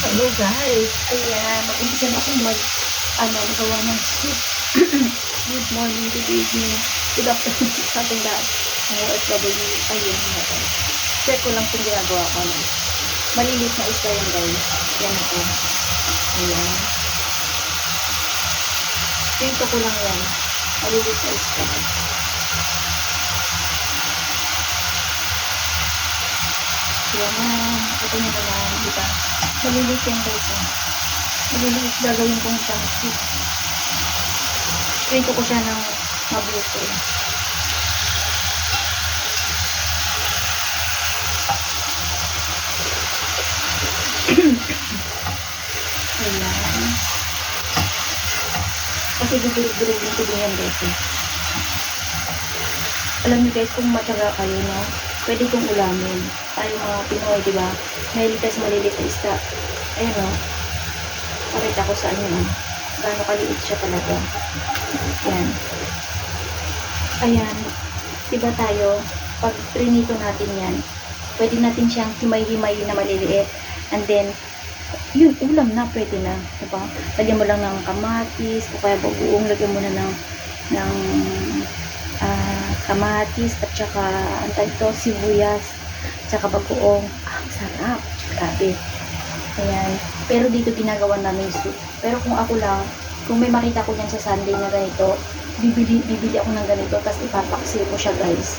Hello guys, kaya mag-umpisa na akong mag, ano, magawa ng soup. Good morning, good evening, good afternoon, something that. Ang OFW, ayun na. Check ko lang kung ginagawa ko na. Malilit na isda yan guys. Yan ako. Ayan. Pinto ko lang yan. Malilit na isda. Yan na. Ito na naman, di ba? Malilit yan guys. Eh. Malilit gagawin kong soup. Pinto ko siya ng mabuti. Ayan. Kasi dudurog-durogin ko din yan guys. Eh. Alam niyo guys, kung matyaga kayo, no? Pwede kong ulamin. Tayo mga Pinoy, di ba? Mahilig tayo sa malilit na isda. Ayan o. Pakita ko sa inyo. No? Gaano kaliit siya talaga. Ayan. Ayan. Diba tayo, pag trinito natin yan, pwede natin siyang himay-himay na maliliit. And then, yun, ulam na, pwede na. Diba? Lagyan mo lang ng kamatis, o kaya bagoong, lagyan mo na ng, ng kamatis, at saka, ang tawag ito, sibuyas, tsaka bagoong. Ah, sarap. Grabe. Ayan. Pero dito ginagawa namin soup. Pero kung ako lang, kung may makita ko dyan sa Sunday na ganito, bibili, bibili ako ng ganito, tapos ipapaksiw ko siya guys.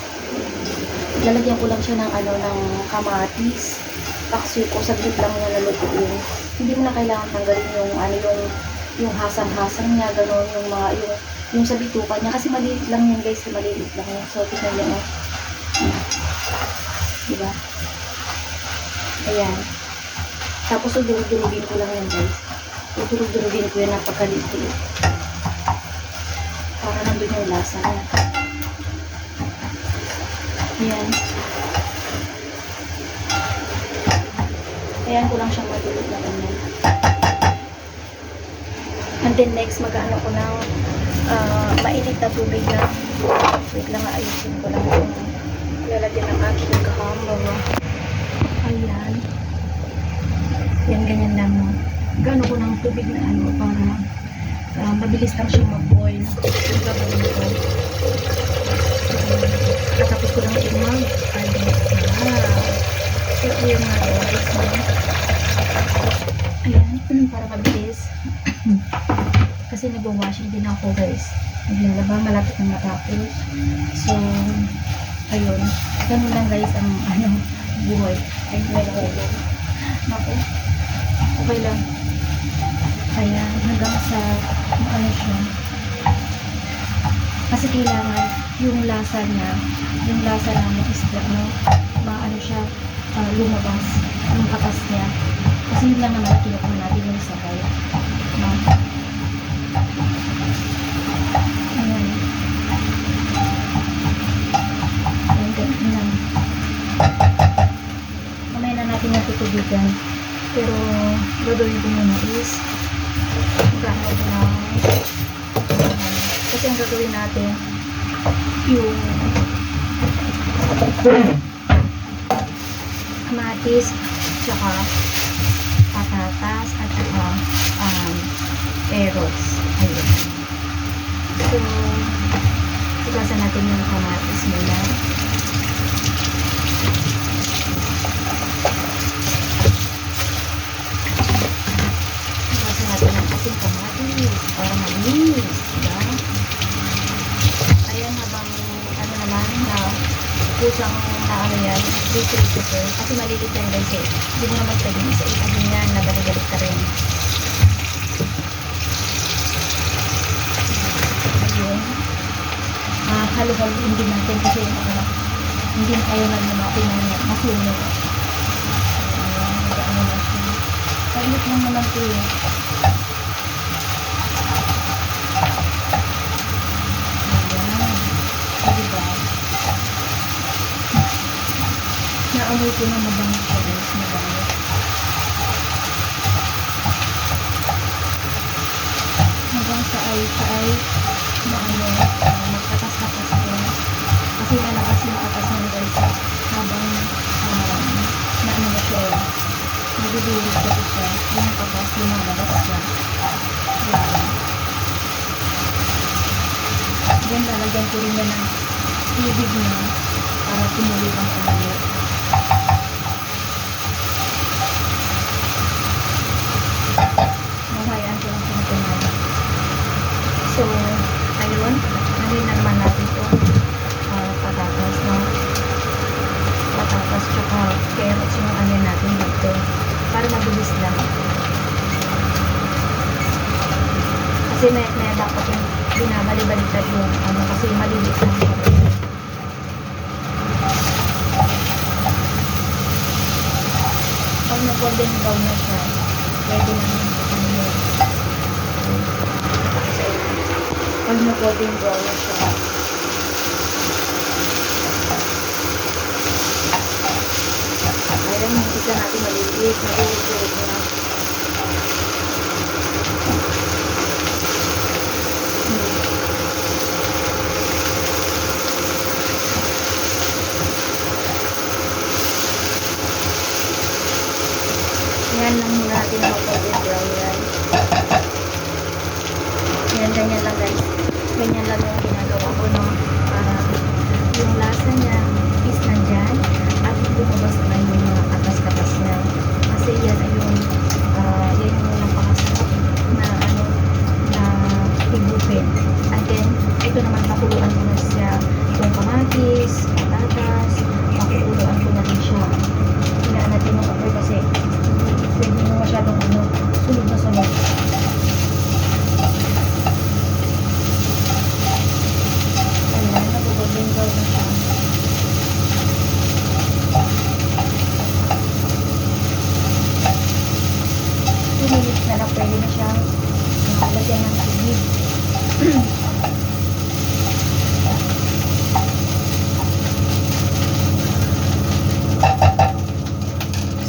Lalagyan ko lang siya ng ano, ng kamatis. Paksiw ko, saglit lang niya nalutuin. Hindi mo na kailangan tanggalin yung ano, yung yung hasang-hasang niya, gano'n, yung mga, yung, yung sa bituka niya. Kasi maliit lang yan guys, maliit lang yan. So, tignan niyo, oh. Diba? Ayan. Tapos, udurog-durugin ko lang yan guys. Udurog-durugin ko yan napakaliit. Para nandun yung lasa niya. Ayan. Ayan ko lang siyang madulog na ganyan. And then next, mag-ano ko ng ah, mainit na tubig na wait lang, ayusin ko lang yung lalagyan ng aking kahamba. Ayan. Yan, ganyan lang. no. Ko ng tubig na ano para ah, mabilis lang siya mag-boil. Yung gagawin ko. Uh, tapos ko lang yung mag ano, ah, so, yung mga guys, no? Ayan, para mabilis. Kasi nag-washing din ako guys. Naglalaba, malapit na matapos. So, ayun. Ganun lang guys ang ano, buhay. Ay, may nakulog. Naku. Okay lang. Kaya hanggang sa ano siya. Kasi kailangan yung lasa niya, yung lasa namin is no, maano siya, ah, lumabas, yung katas niya. Kasi yun lang naman kinukuha natin yung sabay. No? Ayan. Ayan, ganun lang. Mamaya natutubigan. Pero, gagawin ko muna is, magkano ko na, kasi ang gagawin natin, yung kamatis, tsaka patatas, at saka um, eros. Ayun. So, tugasan natin yung kamatis muna. Tugasan natin ang ating kamatis para malinis. Diba? Ayan habang ano naman na kusang na ano yan, ko. Kasi malilit yan guys eh. Hindi mo naman pwede isa itahin yan, nagalit ka rin. Ayun. Ah, halo-haloin din natin kasi ano, hindi na kayo naman natin na masunog. Ayan, nag-ano na siya. Kainit lang naman po yun. Ayan. Diba? Naamoy ko na mabango siya guys, mabango. Hanggang sa ay, sa ay, maano, uh, magkatas-katas ko. Kasi lalakas yung katas ng guys habang um, naano na siya eh. Nagdudulog ko siya. lumalabas siya. Yan. Then, lalagyan ko rin yan ng tubig na para tumuloy ang kumulo. Mamahayaan ko lang kung tumulo. So, ayun. Ano na naman natin ito? Ah, patatas, no? Patatas, tsaka carrots yung ano natin dito. Para mabilis lang. Kasi may, may dapat yung binabali-baliktad yung ano kasi maliliit lang. Pag nag-golden brown na siya, pwede na naman ano yun. Pag nag-golden brown na siya, Ayan, ka natin maliliit, maliliit na. Yan lang muna natin ang golden brown yan. Yan, ganyan lang guys. Ganyan lang yung ginagawa ko, no? Para yung lasa niya is nandyan at lumabas na yung mga katas-katas niya. Kasi yan ay yung, ah, yan yung napakasarap na ano, na higupin. And then, ito naman pakuluan ko na siya yung kamatis, patatas, pakuluan ko na rin siya. Hinaan natin yung kapoy kasi pwede mo masyadong ano, sunog na sunog. Ayan, nag-golden brown na siya. Two minutes na lang pwede na siyang uh, lagyan ng tubig.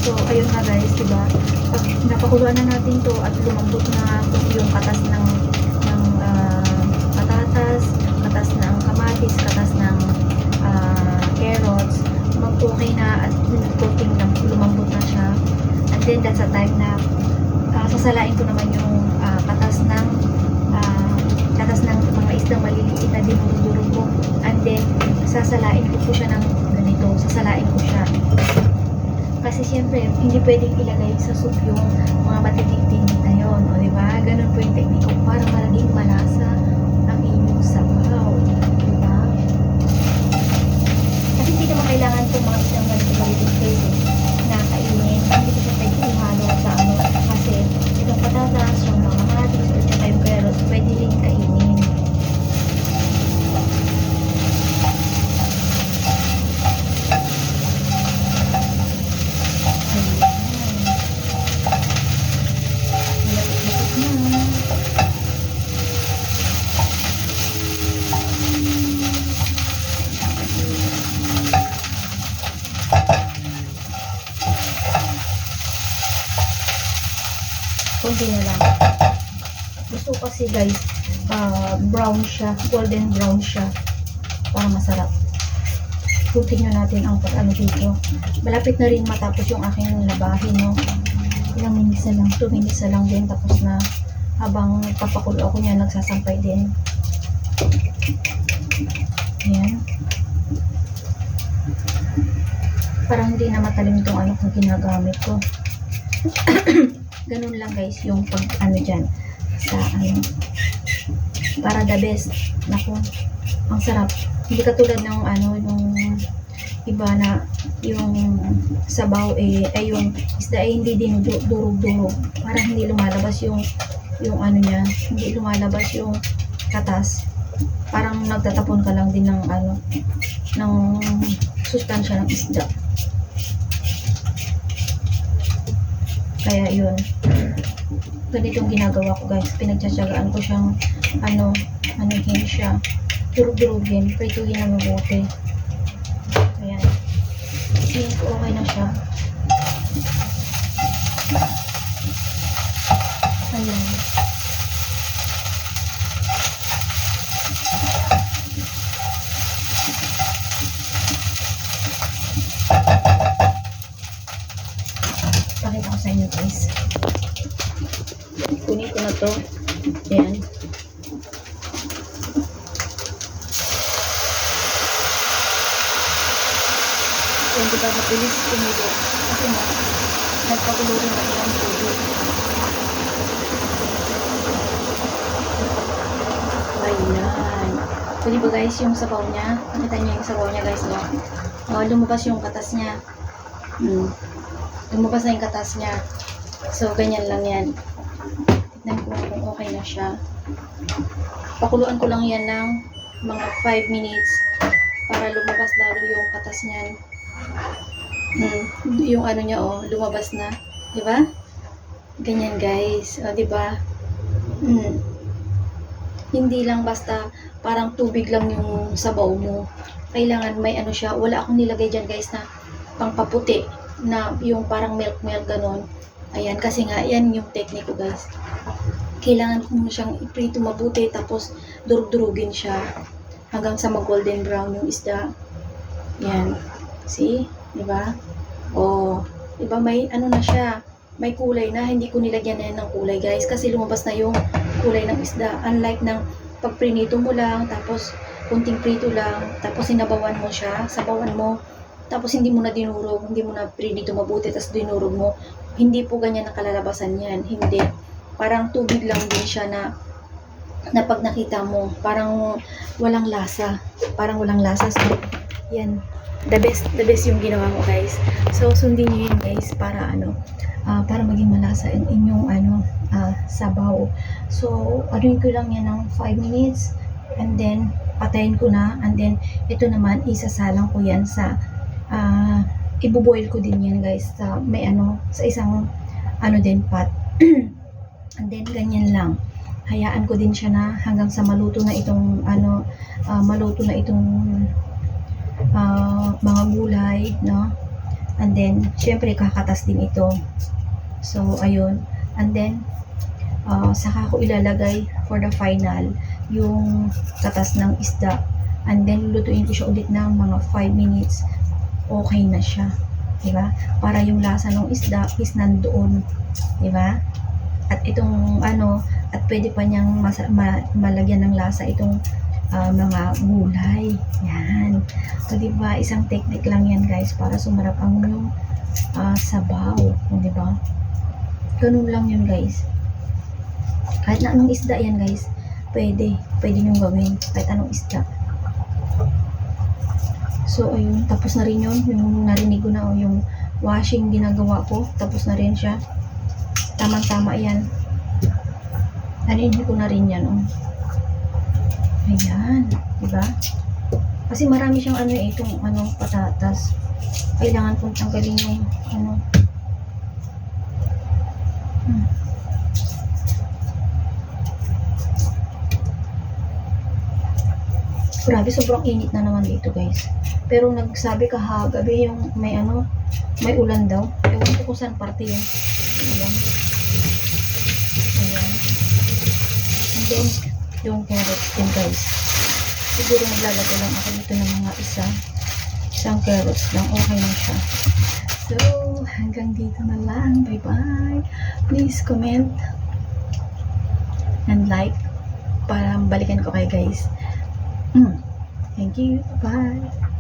So, ayun na guys, diba? Pag napakuluan na natin to at lumambot na yung katas ng, ng ah, patatas, katas ng kamatis, katas ng ah, carrots, mag-okay na at na lumambot na siya. And then, that's a time na sasalain ko naman yung ah, katas ng ah, katas ng mga isdang maliliit na dinurudurog ko. And then, sasalain ko po siya ng ganito. Sasalain ko siya. Kasi siyempre, hindi pwedeng ilagay sa soup yung mga matitig na yun. O, di ba? Ganun po yung technique para malaging malasa ang inyong sabaw. Di ba? Kasi hindi naman kailangan itong mga isang maliit-maliit guys eh, na kainin. Hindi ko siya pwede ihalo sa ano. Kasi itong patatas, yung mga kamatis, at saka yung carrots, pwede rin kainin. Malapit-lapit na. Kunti na lang. Gusto ko kasi guys, ah, brown siya, golden brown siya. Para masarap. Tingnan natin ang pag ano dito. Malapit na rin matapos yung aking labahin, no? Ilang minutes na lang, 2 minutes na lang din. Tapos na habang nagpapakulo ako niya, nagsasampay din. Ayan. Parang hindi na matalim itong ano kung ginagamit ko. Ganun lang guys yung pag ano dyan para the best. Naku, ang sarap. Hindi katulad ng ano yung iba na yung sabaw eh ay yung isda ay hindi din du- durog-durog. Parang hindi lumalabas yung yung ano niya, hindi lumalabas yung katas. Parang nagtatapon ka lang din ng ano ng sustansya ng isda. Kaya yun. Ganitong ginagawa ko guys. Pinagtsatsagaan ko siyang ano, anuhin siya. Durug-durugin. Prituhin na mabuti. Ayan. Tingin ko okay na siya. Ayan. Pakita ko sa inyo guys. Na to. Ayan. Yan, di ba mabilis kumilo. Kasi nga, nagpagulo rin ako ng tubig. Ayan. So, di ba guys, yung sabaw niya, nakita niyo yung sabaw niya guys, no? Oh, lumabas yung katas niya. Hmm. Lumabas na yung katas niya. So, ganyan lang yan. Ko kung okay na siya. Pakuluan ko lang yan ng mga 5 minutes para lumabas lalo yung katas niyan. Hmm. Yung ano niya, oh, lumabas na. Di ba? Ganyan guys. O, di ba? Hmm. Hindi lang basta parang tubig lang yung sabaw mo. Kailangan may ano siya. Wala akong nilagay dyan guys na pangpaputi na yung parang milk-milk ganon. Ayan, kasi nga, yan yung technique ko guys. Kailangan ko muna siyang iprito mabuti tapos durug-durugin siya hanggang sa mag-golden brown yung isda. Yan. See? Di ba? Oh, di ba may ano na siya, may kulay na, hindi ko nilagyan na yan ng kulay guys kasi lumabas na yung kulay ng isda. Unlike ng pag prinito mo lang, tapos kunting prito lang, tapos sinabawan mo siya, sabawan mo, tapos hindi mo na dinurog, hindi mo na prinito mabuti, tapos dinurog mo. Hindi po ganyan ang kalalabasan yan. Hindi. Parang tubig lang din siya na na pag nakita mo, parang walang lasa. Parang walang lasa. So, yan. The best, the best yung ginawa mo guys. So, sundin nyo yun guys para ano, ah, para maging malasa yung inyong ano, ah, sabaw. So, anuin ko lang yan ng 5 minutes and then patayin ko na and then ito naman isasalang ko yan sa ah, ibuboil ko din yan guys sa may ano sa isang ano din pot. And then ganyan lang. Hayaan ko din siya na hanggang sa maluto na itong ano ah, maluto na itong ah, mga gulay no? And then syempre kakatas din ito. So ayun. And then ah, saka ko ilalagay for the final yung katas ng isda. And then lulutuin ko siya ulit ng mga 5 minutes okay na siya di ba? Para yung lasa ng isda is nandoon di ba? At itong ano at pwede pa niyang masa, ma, malagyan ng lasa itong ah, mga gulay. Yan. So di ba? Isang technique lang yan guys para sumarap ang yung ah, sabaw di ba? Ganun lang yun guys. Kahit na anong isda yan guys pwede pwede nyo gawin kahit anong isda So, ayun, tapos na rin yun. Yung narinig ko na, o yung washing ginagawa ko. Tapos na rin siya. Tama-tama yan. Narinig ko na rin yan, oh. Ayan, diba? Kasi marami siyang ano eh, itong ano, patatas. Kailangan kong tanggalin yung ano. Hmm. Grabe, sobrang init na naman dito, guys. Pero nagsabi kahagabi yung may ano, may ulan daw. Ewan ko kung saan parte yun. Ulan. Ayan. And then, yung carrots din guys. Siguro maglalagay lang ako dito ng mga isa. Isang carrots lang. Okay na siya. So, hanggang dito na lang. Bye-bye. Please comment and like para balikan ko kayo guys. Mm. Thank you. Bye.